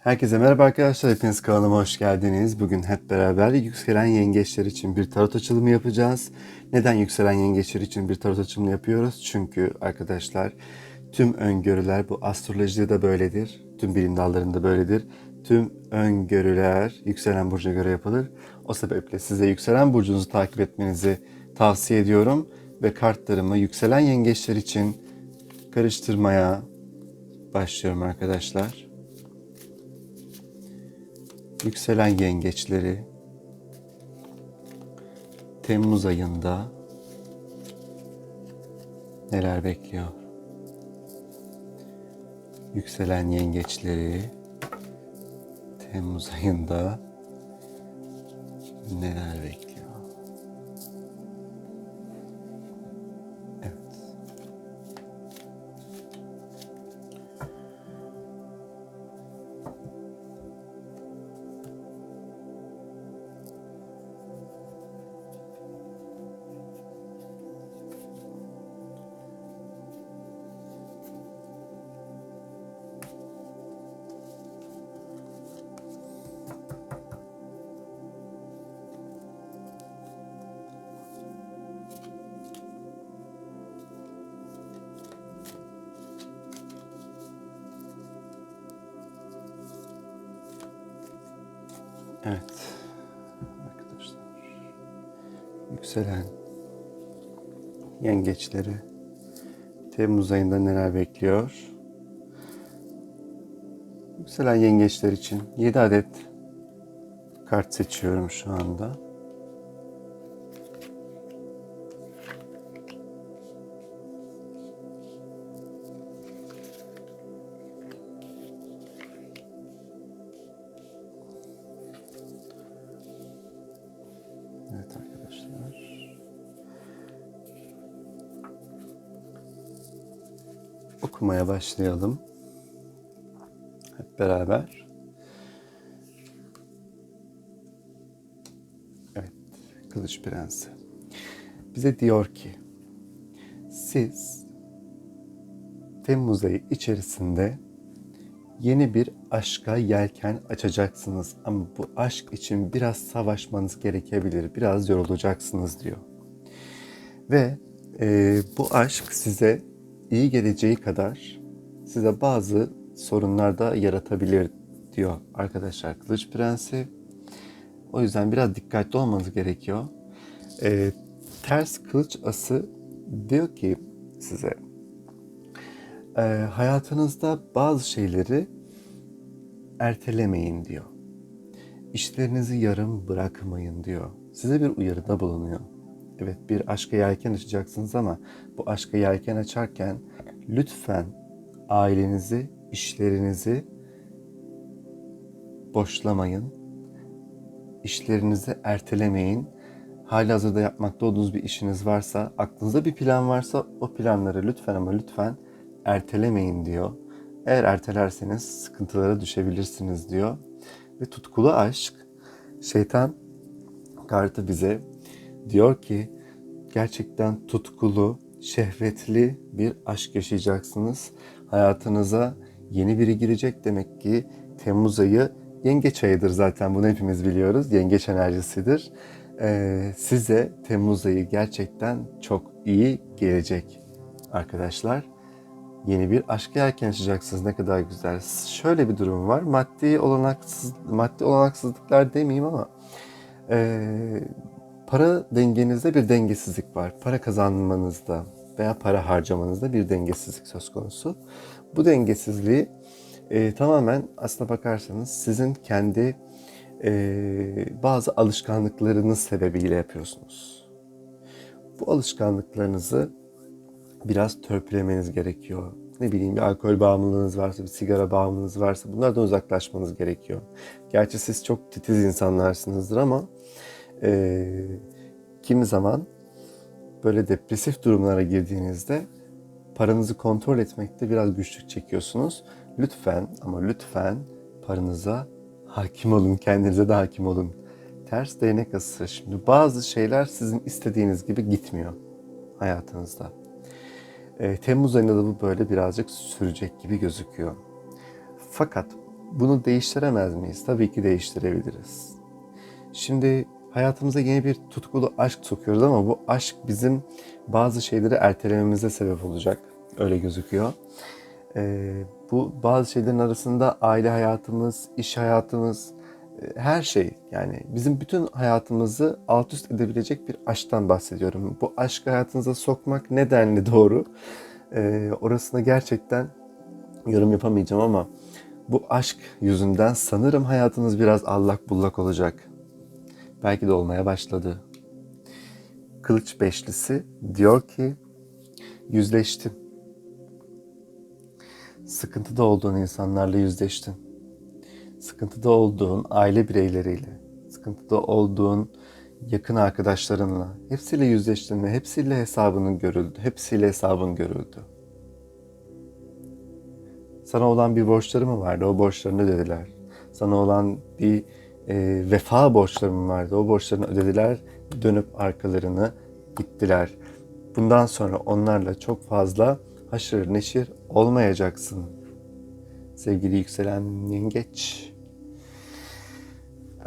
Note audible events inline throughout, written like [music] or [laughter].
Herkese merhaba arkadaşlar. Hepiniz kanalıma hoş geldiniz. Bugün hep beraber yükselen yengeçler için bir tarot açılımı yapacağız. Neden yükselen yengeçler için bir tarot açılımı yapıyoruz? Çünkü arkadaşlar tüm öngörüler bu astrolojide de böyledir. Tüm bilim dallarında böyledir. Tüm öngörüler yükselen burcuna göre yapılır. O sebeple size yükselen burcunuzu takip etmenizi tavsiye ediyorum. Ve kartlarımı yükselen yengeçler için karıştırmaya başlıyorum arkadaşlar yükselen yengeçleri Temmuz ayında neler bekliyor? Yükselen yengeçleri Temmuz ayında neler bekliyor? Evet. Arkadaşlar. Yükselen yengeçleri Temmuz ayında neler bekliyor? Yükselen yengeçler için 7 adet kart seçiyorum şu anda. Arkadaşlar. Okumaya başlayalım. Hep beraber. Evet, Kılıç Prensi. Bize diyor ki, siz Temmuz ayı içerisinde yeni bir aşka yelken açacaksınız ama bu aşk için biraz savaşmanız gerekebilir, biraz yorulacaksınız diyor. Ve e, bu aşk size iyi geleceği kadar size bazı sorunlar da yaratabilir diyor arkadaşlar Kılıç Prensi. O yüzden biraz dikkatli olmanız gerekiyor. E, ters kılıç ası diyor ki size e, hayatınızda bazı şeyleri ertelemeyin diyor. İşlerinizi yarım bırakmayın diyor. Size bir uyarıda bulunuyor. Evet bir aşka yelken açacaksınız ama bu aşka yelken açarken lütfen ailenizi, işlerinizi boşlamayın. İşlerinizi ertelemeyin. Halihazırda yapmakta olduğunuz bir işiniz varsa, aklınızda bir plan varsa o planları lütfen ama lütfen ertelemeyin diyor. Eğer ertelerseniz sıkıntılara düşebilirsiniz diyor. Ve tutkulu aşk, şeytan kartı bize diyor ki gerçekten tutkulu, şehvetli bir aşk yaşayacaksınız. Hayatınıza yeni biri girecek demek ki Temmuz ayı yengeç ayıdır zaten bunu hepimiz biliyoruz. Yengeç enerjisidir. Ee, size Temmuz ayı gerçekten çok iyi gelecek arkadaşlar yeni bir aşk yelken açacaksınız. Ne kadar güzel. Şöyle bir durum var. Maddi olanaksız, maddi olanaksızlıklar demeyeyim ama e, para dengenizde bir dengesizlik var. Para kazanmanızda veya para harcamanızda bir dengesizlik söz konusu. Bu dengesizliği e, tamamen aslına bakarsanız sizin kendi e, bazı alışkanlıklarınız sebebiyle yapıyorsunuz. Bu alışkanlıklarınızı biraz törpülemeniz gerekiyor. Ne bileyim bir alkol bağımlılığınız varsa, bir sigara bağımlılığınız varsa bunlardan uzaklaşmanız gerekiyor. Gerçi siz çok titiz insanlarsınızdır ama e, kimi zaman böyle depresif durumlara girdiğinizde paranızı kontrol etmekte biraz güçlük çekiyorsunuz. Lütfen ama lütfen paranıza hakim olun, kendinize de hakim olun. Ters değnek ası. Şimdi bazı şeyler sizin istediğiniz gibi gitmiyor hayatınızda. E, Temmuz ayında da bu böyle birazcık sürecek gibi gözüküyor. Fakat bunu değiştiremez miyiz? Tabii ki değiştirebiliriz. Şimdi hayatımıza yeni bir tutkulu aşk sokuyoruz ama bu aşk bizim bazı şeyleri ertelememize sebep olacak. Öyle gözüküyor. Ee, bu bazı şeylerin arasında aile hayatımız, iş hayatımız, her şey yani bizim bütün hayatımızı alt üst edebilecek bir aşktan bahsediyorum. Bu aşkı hayatınıza sokmak nedenli doğru. Ee, orasına gerçekten yorum yapamayacağım ama bu aşk yüzünden sanırım hayatınız biraz allak bullak olacak. Belki de olmaya başladı. Kılıç Beşlisi diyor ki yüzleştin. Sıkıntıda olduğun insanlarla yüzleştin. Sıkıntıda olduğun aile bireyleriyle, sıkıntıda olduğun yakın arkadaşlarınla hepsiyle yüzleştin ve hepsiyle hesabının görüldü. Hepsiyle hesabın görüldü. Sana olan bir borçları mı vardı? O borçlarını ödediler. Sana olan bir e, vefa borçları mı vardı? O borçlarını ödediler. Dönüp arkalarını gittiler. Bundan sonra onlarla çok fazla haşır neşir olmayacaksın. Sevgili yükselen yengeç.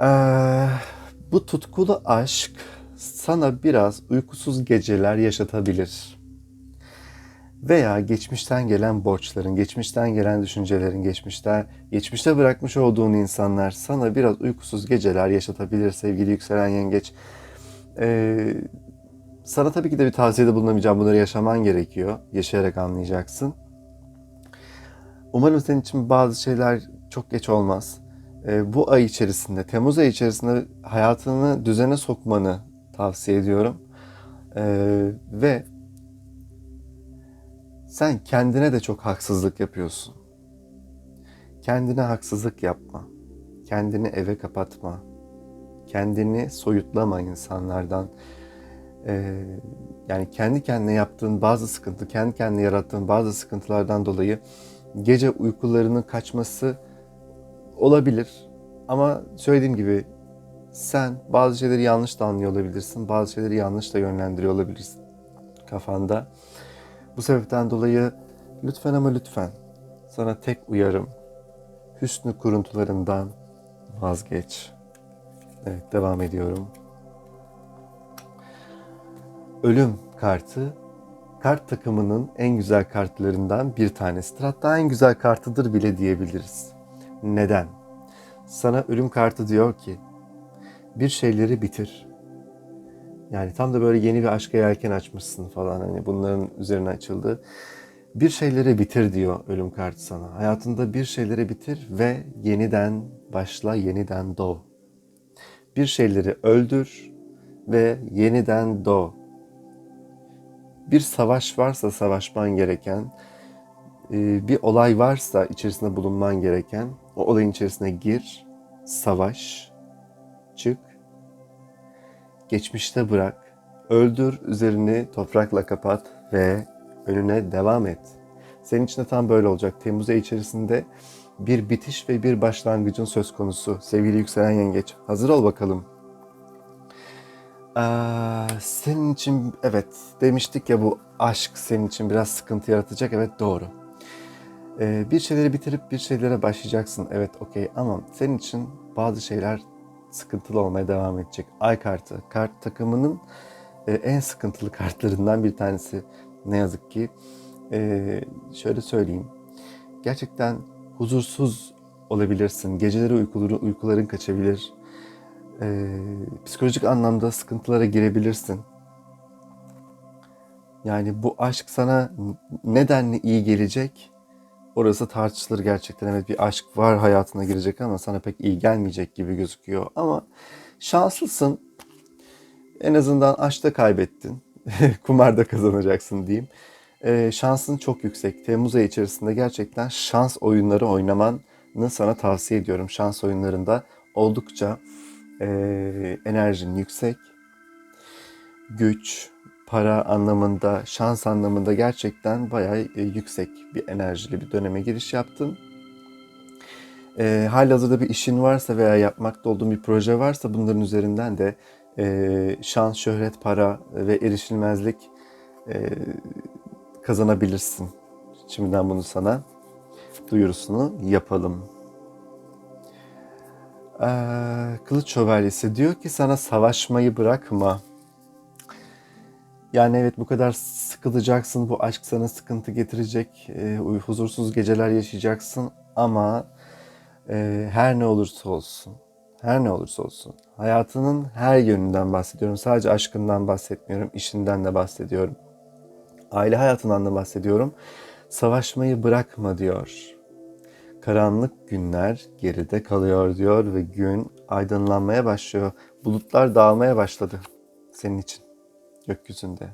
Ee, bu tutkulu aşk sana biraz uykusuz geceler yaşatabilir. Veya geçmişten gelen borçların, geçmişten gelen düşüncelerin, geçmişten geçmişte bırakmış olduğun insanlar sana biraz uykusuz geceler yaşatabilir sevgili yükselen yengeç. Ee, sana tabii ki de bir tavsiyede bulunamayacağım. Bunları yaşaman gerekiyor. Yaşayarak anlayacaksın. Umarım senin için bazı şeyler çok geç olmaz. Ee, bu ay içerisinde, Temmuz ayı içerisinde hayatını düzene sokmanı tavsiye ediyorum. Ee, ve sen kendine de çok haksızlık yapıyorsun. Kendine haksızlık yapma. Kendini eve kapatma. Kendini soyutlama insanlardan. Ee, yani kendi kendine yaptığın bazı sıkıntı, kendi kendine yarattığın bazı sıkıntılardan dolayı gece uykularının kaçması olabilir. Ama söylediğim gibi sen bazı şeyleri yanlış da anlıyor olabilirsin. Bazı şeyleri yanlış da yönlendiriyor olabilirsin kafanda. Bu sebepten dolayı lütfen ama lütfen sana tek uyarım hüsnü kuruntularından vazgeç. Evet devam ediyorum. Ölüm kartı kart takımının en güzel kartlarından bir tanesidir. Hatta en güzel kartıdır bile diyebiliriz. Neden? Sana ölüm kartı diyor ki bir şeyleri bitir. Yani tam da böyle yeni bir aşka yelken açmışsın falan hani bunların üzerine açıldı. Bir şeyleri bitir diyor ölüm kartı sana. Hayatında bir şeyleri bitir ve yeniden başla, yeniden doğ. Bir şeyleri öldür ve yeniden doğ. Bir savaş varsa savaşman gereken, bir olay varsa içerisinde bulunman gereken, o olayın içerisine gir, savaş, çık, geçmişte bırak, öldür, üzerini toprakla kapat ve önüne devam et. Senin için de tam böyle olacak. Temmuz ayı içerisinde bir bitiş ve bir başlangıcın söz konusu. Sevgili yükselen yengeç, hazır ol bakalım. Ee, senin için evet demiştik ya bu aşk senin için biraz sıkıntı yaratacak. Evet doğru. Ee, bir şeyleri bitirip bir şeylere başlayacaksın. Evet okey ama senin için bazı şeyler sıkıntılı olmaya devam edecek. Ay kartı, kart takımının e, en sıkıntılı kartlarından bir tanesi. Ne yazık ki. Ee, şöyle söyleyeyim. Gerçekten huzursuz olabilirsin. Geceleri uykuları, uykuların kaçabilir. Ee, psikolojik anlamda sıkıntılara girebilirsin. Yani bu aşk sana nedenle iyi gelecek? Orası tartışılır gerçekten. Evet bir aşk var hayatına girecek ama sana pek iyi gelmeyecek gibi gözüküyor. Ama şanslısın. En azından aşkta kaybettin. [laughs] Kumarda kazanacaksın diyeyim. Ee, şansın çok yüksek. Temmuz ayı içerisinde gerçekten şans oyunları oynamanı sana tavsiye ediyorum. Şans oyunlarında oldukça e, enerjin yüksek. Güç, para anlamında, şans anlamında gerçekten bayağı e, yüksek bir enerjili bir döneme giriş yaptın. E, halihazırda bir işin varsa veya yapmakta olduğun bir proje varsa bunların üzerinden de e, şans, şöhret, para ve erişilmezlik e, kazanabilirsin. Şimdiden bunu sana duyurusunu yapalım. Ee, Kılıç Şövalyesi diyor ki sana savaşmayı bırakma. Yani evet bu kadar sıkılacaksın, bu aşk sana sıkıntı getirecek, e, huzursuz geceler yaşayacaksın ama e, her ne olursa olsun, her ne olursa olsun, hayatının her yönünden bahsediyorum. Sadece aşkından bahsetmiyorum, işinden de bahsediyorum. Aile hayatından da bahsediyorum. Savaşmayı bırakma diyor. Karanlık günler geride kalıyor diyor ve gün aydınlanmaya başlıyor. Bulutlar dağılmaya başladı senin için gökyüzünde.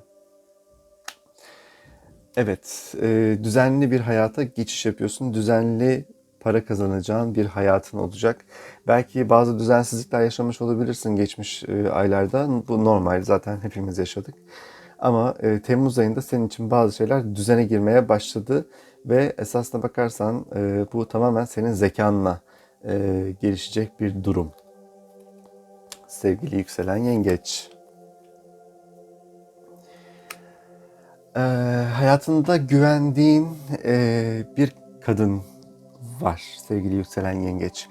Evet, e, düzenli bir hayata geçiş yapıyorsun. Düzenli para kazanacağın bir hayatın olacak. Belki bazı düzensizlikler yaşamış olabilirsin geçmiş e, aylarda. Bu normal zaten hepimiz yaşadık. Ama e, Temmuz ayında senin için bazı şeyler düzene girmeye başladı ve esasına bakarsan e, bu tamamen senin zekanla e, gelişecek bir durum. Sevgili yükselen yengeç. Ee, hayatında güvendiğin e, bir kadın var sevgili yükselen yengeç.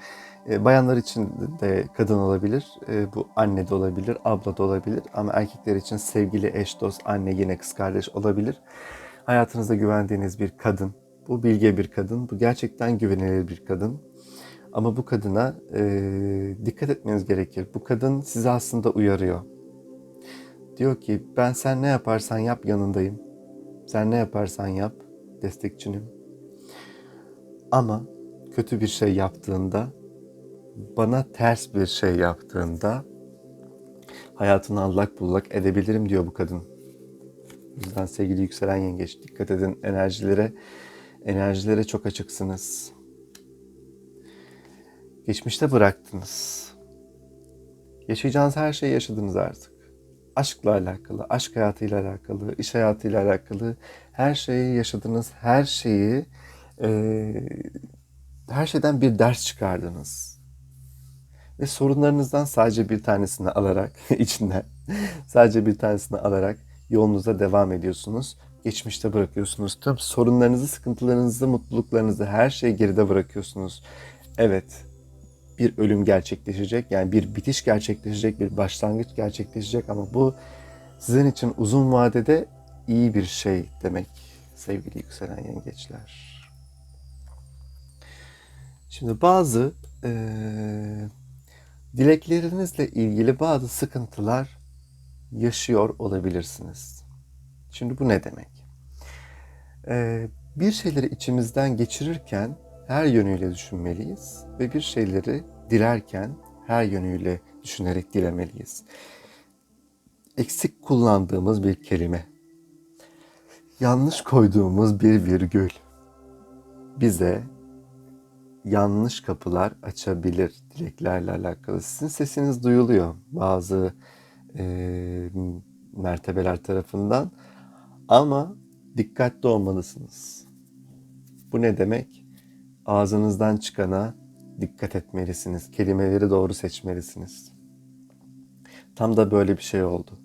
E, bayanlar için de kadın olabilir, e, bu anne de olabilir, abla da olabilir ama erkekler için sevgili eş, dost, anne, yine kız kardeş olabilir. Hayatınızda güvendiğiniz bir kadın, bu bilge bir kadın, bu gerçekten güvenilir bir kadın. Ama bu kadına e, dikkat etmeniz gerekir. Bu kadın sizi aslında uyarıyor. Diyor ki ben sen ne yaparsan yap yanındayım. Sen ne yaparsan yap destekçinim. Ama kötü bir şey yaptığında, bana ters bir şey yaptığında hayatını allak bullak edebilirim diyor bu kadın. O yüzden sevgili yükselen yengeç dikkat edin enerjilere. Enerjilere çok açıksınız. Geçmişte bıraktınız. Yaşayacağınız her şeyi yaşadınız artık aşkla alakalı, aşk hayatıyla alakalı, iş hayatıyla alakalı her şeyi yaşadınız, her şeyi e, her şeyden bir ders çıkardınız. Ve sorunlarınızdan sadece bir tanesini alarak [laughs] içinden sadece bir tanesini alarak yolunuza devam ediyorsunuz. Geçmişte bırakıyorsunuz. Tüm sorunlarınızı, sıkıntılarınızı, mutluluklarınızı her şeyi geride bırakıyorsunuz. Evet, bir ölüm gerçekleşecek. Yani bir bitiş gerçekleşecek, bir başlangıç gerçekleşecek ama bu sizin için uzun vadede iyi bir şey demek sevgili yükselen yengeçler. Şimdi bazı e, dileklerinizle ilgili bazı sıkıntılar yaşıyor olabilirsiniz. Şimdi bu ne demek? E, bir şeyleri içimizden geçirirken her yönüyle düşünmeliyiz ve bir şeyleri dilerken her yönüyle düşünerek dilemeliyiz. Eksik kullandığımız bir kelime, yanlış koyduğumuz bir virgül bize yanlış kapılar açabilir dileklerle alakalı. Sizin sesiniz duyuluyor bazı e, mertebeler tarafından ama dikkatli olmalısınız. Bu ne demek? Ağzınızdan çıkana dikkat etmelisiniz. Kelimeleri doğru seçmelisiniz. Tam da böyle bir şey oldu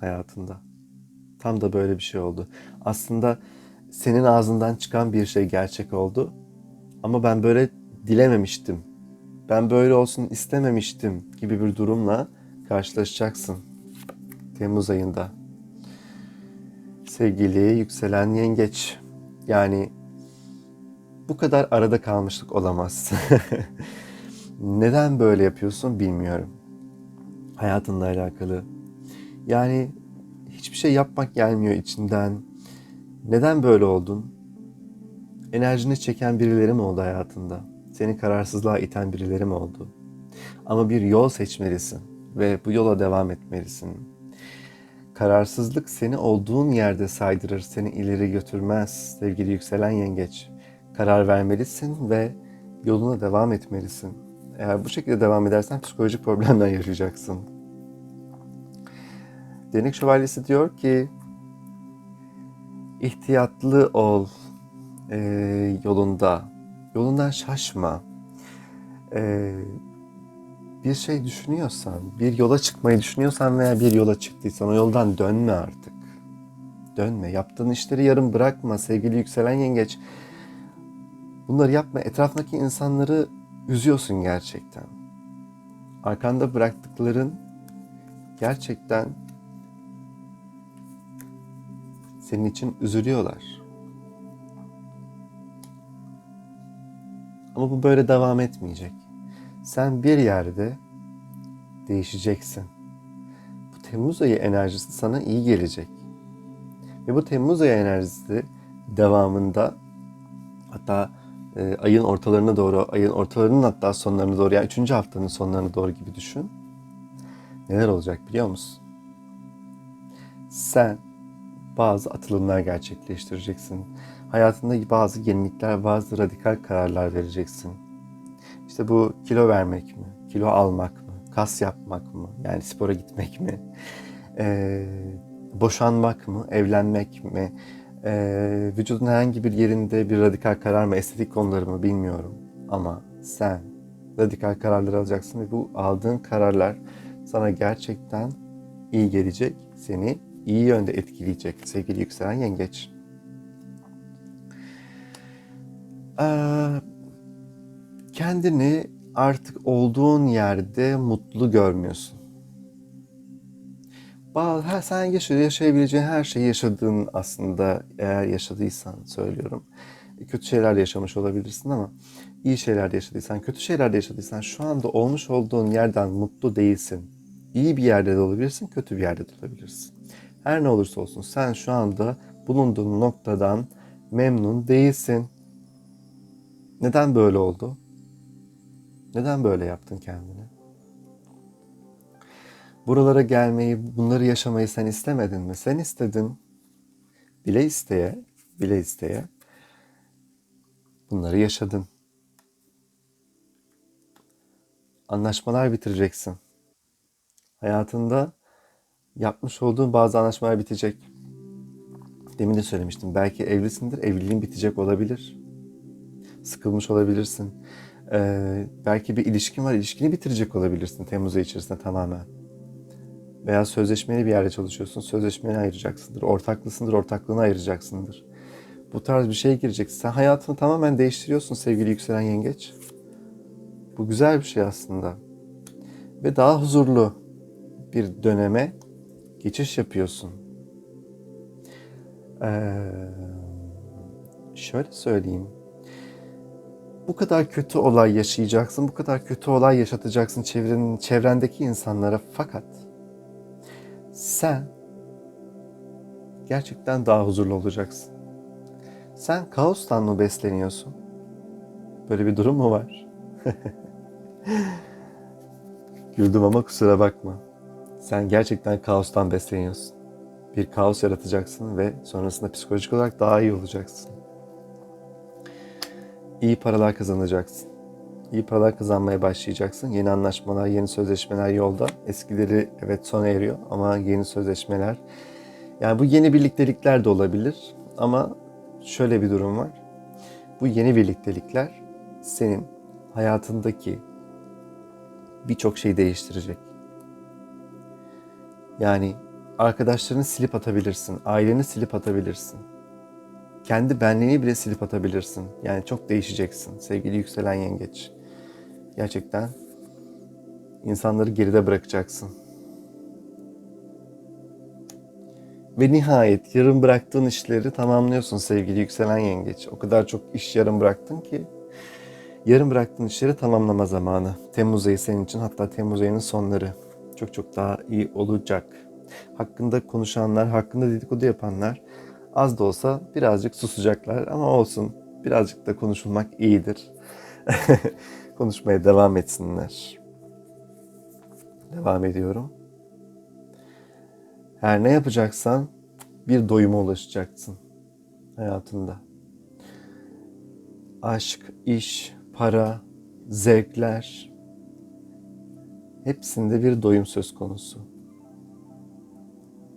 hayatında. Tam da böyle bir şey oldu. Aslında senin ağzından çıkan bir şey gerçek oldu. Ama ben böyle dilememiştim. Ben böyle olsun istememiştim gibi bir durumla karşılaşacaksın Temmuz ayında. Sevgili yükselen yengeç. Yani bu kadar arada kalmışlık olamaz. [laughs] Neden böyle yapıyorsun bilmiyorum. Hayatınla alakalı. Yani hiçbir şey yapmak gelmiyor içinden. Neden böyle oldun? Enerjini çeken birileri mi oldu hayatında? Seni kararsızlığa iten birileri mi oldu? Ama bir yol seçmelisin ve bu yola devam etmelisin. Kararsızlık seni olduğun yerde saydırır, seni ileri götürmez sevgili yükselen yengeç karar vermelisin ve yoluna devam etmelisin. Eğer bu şekilde devam edersen psikolojik problemler [laughs] yaşayacaksın. Denik Şövalyesi diyor ki ihtiyatlı ol e, yolunda. Yolundan şaşma. E, bir şey düşünüyorsan, bir yola çıkmayı düşünüyorsan veya bir yola çıktıysan o yoldan dönme artık. Dönme. Yaptığın işleri yarım bırakma sevgili yükselen yengeç. Bunları yapma. Etrafındaki insanları üzüyorsun gerçekten. arkanda bıraktıkların gerçekten senin için üzülüyorlar. Ama bu böyle devam etmeyecek. Sen bir yerde değişeceksin. Bu Temmuz ayı enerjisi sana iyi gelecek. Ve bu Temmuz ayı enerjisi devamında hatta e, ayın ortalarına doğru, ayın ortalarının hatta sonlarına doğru yani 3. haftanın sonlarına doğru gibi düşün. Neler olacak biliyor musun? Sen bazı atılımlar gerçekleştireceksin. Hayatında bazı yenilikler, bazı radikal kararlar vereceksin. İşte bu kilo vermek mi, kilo almak mı, kas yapmak mı, yani spora gitmek mi, ee, boşanmak mı, evlenmek mi, ee, vücudun herhangi bir yerinde bir radikal karar mı, estetik konuları mı bilmiyorum. Ama sen radikal kararlar alacaksın ve bu aldığın kararlar sana gerçekten iyi gelecek, seni iyi yönde etkileyecek sevgili yükselen yengeç. Ee, kendini artık olduğun yerde mutlu görmüyorsun. Bazı, her, sen yaşa, yaşayabileceğin her şeyi yaşadığın aslında eğer yaşadıysan söylüyorum. Kötü şeyler de yaşamış olabilirsin ama iyi şeyler de yaşadıysan, kötü şeyler de yaşadıysan şu anda olmuş olduğun yerden mutlu değilsin. İyi bir yerde de olabilirsin, kötü bir yerde de olabilirsin. Her ne olursa olsun sen şu anda bulunduğun noktadan memnun değilsin. Neden böyle oldu? Neden böyle yaptın kendini? Buralara gelmeyi, bunları yaşamayı sen istemedin mi? Sen istedin. Bile isteye, bile isteye bunları yaşadın. Anlaşmalar bitireceksin. Hayatında yapmış olduğun bazı anlaşmalar bitecek. Demin de söylemiştim. Belki evlisindir, evliliğin bitecek olabilir. Sıkılmış olabilirsin. Ee, belki bir ilişkin var, ilişkini bitirecek olabilirsin Temmuz ayı içerisinde tamamen. Veya sözleşmeli bir yerde çalışıyorsun, sözleşmeni ayıracaksındır. Ortaklısındır, ortaklığını ayıracaksındır. Bu tarz bir şeye gireceksin. Sen hayatını tamamen değiştiriyorsun sevgili yükselen yengeç. Bu güzel bir şey aslında. Ve daha huzurlu bir döneme geçiş yapıyorsun. Ee, şöyle söyleyeyim. Bu kadar kötü olay yaşayacaksın, bu kadar kötü olay yaşatacaksın çevrenin, çevrendeki insanlara fakat sen gerçekten daha huzurlu olacaksın. Sen kaostan mı besleniyorsun? Böyle bir durum mu var? [laughs] Güldüm ama kusura bakma. Sen gerçekten kaostan besleniyorsun. Bir kaos yaratacaksın ve sonrasında psikolojik olarak daha iyi olacaksın. İyi paralar kazanacaksın. İyi paralar kazanmaya başlayacaksın. Yeni anlaşmalar, yeni sözleşmeler yolda. Eskileri evet sona eriyor ama yeni sözleşmeler. Yani bu yeni birliktelikler de olabilir ama şöyle bir durum var. Bu yeni birliktelikler senin hayatındaki birçok şeyi değiştirecek. Yani arkadaşlarını silip atabilirsin, aileni silip atabilirsin. Kendi benliğini bile silip atabilirsin. Yani çok değişeceksin sevgili yükselen yengeç. Gerçekten insanları geride bırakacaksın. Ve nihayet yarım bıraktığın işleri tamamlıyorsun sevgili yükselen yengeç. O kadar çok iş yarım bıraktın ki yarım bıraktığın işleri tamamlama zamanı. Temmuz ayı senin için hatta Temmuz ayının sonları çok çok daha iyi olacak. Hakkında konuşanlar, hakkında dedikodu yapanlar az da olsa birazcık susacaklar ama olsun birazcık da konuşulmak iyidir. [laughs] Konuşmaya devam etsinler. Devam ediyorum. Her ne yapacaksan bir doyuma ulaşacaksın hayatında. Aşk, iş, para, zevkler hepsinde bir doyum söz konusu.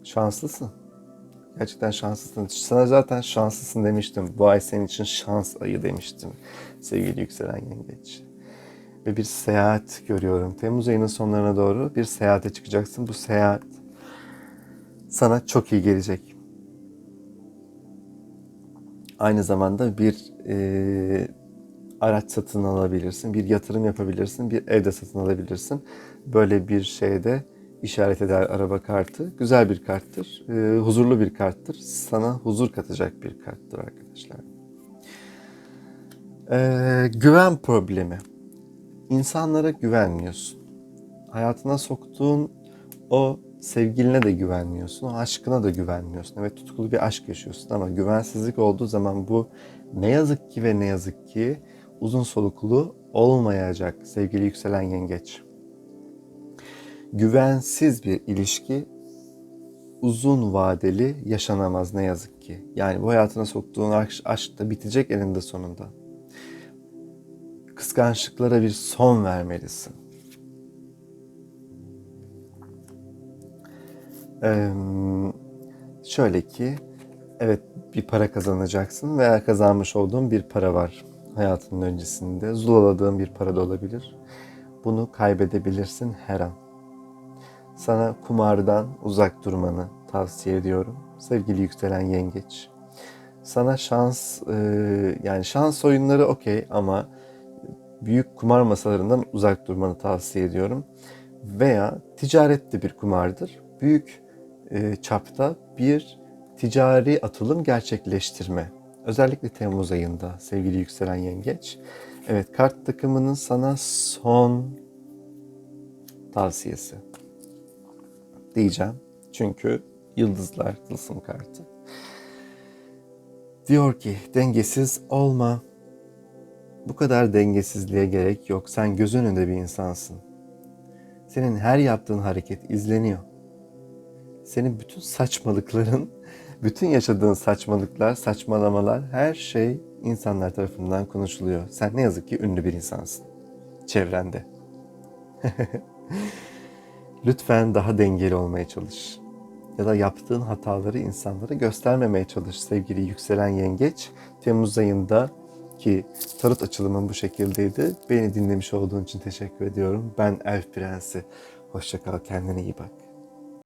Şanslısın. Gerçekten şanslısın. Sana zaten şanslısın demiştim. Bu ay senin için şans ayı demiştim. Sevgili yükselen yengeç. Ve bir seyahat görüyorum. Temmuz ayının sonlarına doğru bir seyahate çıkacaksın. Bu seyahat sana çok iyi gelecek. Aynı zamanda bir e, araç satın alabilirsin, bir yatırım yapabilirsin, bir evde satın alabilirsin. Böyle bir şeyde işaret eder araba kartı. Güzel bir karttır, e, huzurlu bir karttır. Sana huzur katacak bir karttır arkadaşlar. E, güven problemi. İnsanlara güvenmiyorsun. Hayatına soktuğun o sevgiline de güvenmiyorsun, o aşkına da güvenmiyorsun. Evet tutkulu bir aşk yaşıyorsun ama güvensizlik olduğu zaman bu ne yazık ki ve ne yazık ki uzun soluklu olmayacak sevgili yükselen yengeç. Güvensiz bir ilişki uzun vadeli yaşanamaz ne yazık ki. Yani bu hayatına soktuğun aşk, aşk da bitecek eninde sonunda. Kıskançlıklara bir son vermelisin. Ee, şöyle ki, evet bir para kazanacaksın veya kazanmış olduğun bir para var hayatının öncesinde. Zulaladığın bir para da olabilir. Bunu kaybedebilirsin her an. Sana kumardan uzak durmanı tavsiye ediyorum. Sevgili yükselen yengeç. Sana şans, e, yani şans oyunları okey ama büyük kumar masalarından uzak durmanı tavsiye ediyorum. Veya ticaret de bir kumardır. Büyük e, çapta bir ticari atılım gerçekleştirme. Özellikle Temmuz ayında sevgili yükselen yengeç. Evet kart takımının sana son tavsiyesi diyeceğim. Çünkü yıldızlar tılsım kartı. Diyor ki dengesiz olma. Bu kadar dengesizliğe gerek yok. Sen göz önünde bir insansın. Senin her yaptığın hareket izleniyor. Senin bütün saçmalıkların, [laughs] bütün yaşadığın saçmalıklar, saçmalamalar, her şey insanlar tarafından konuşuluyor. Sen ne yazık ki ünlü bir insansın. Çevrende. [laughs] Lütfen daha dengeli olmaya çalış. Ya da yaptığın hataları insanlara göstermemeye çalış sevgili yükselen yengeç. Temmuz ayında ki tarot açılımım bu şekildeydi. Beni dinlemiş olduğun için teşekkür ediyorum. Ben Elf Prensi. Hoşçakal, kendine iyi bak.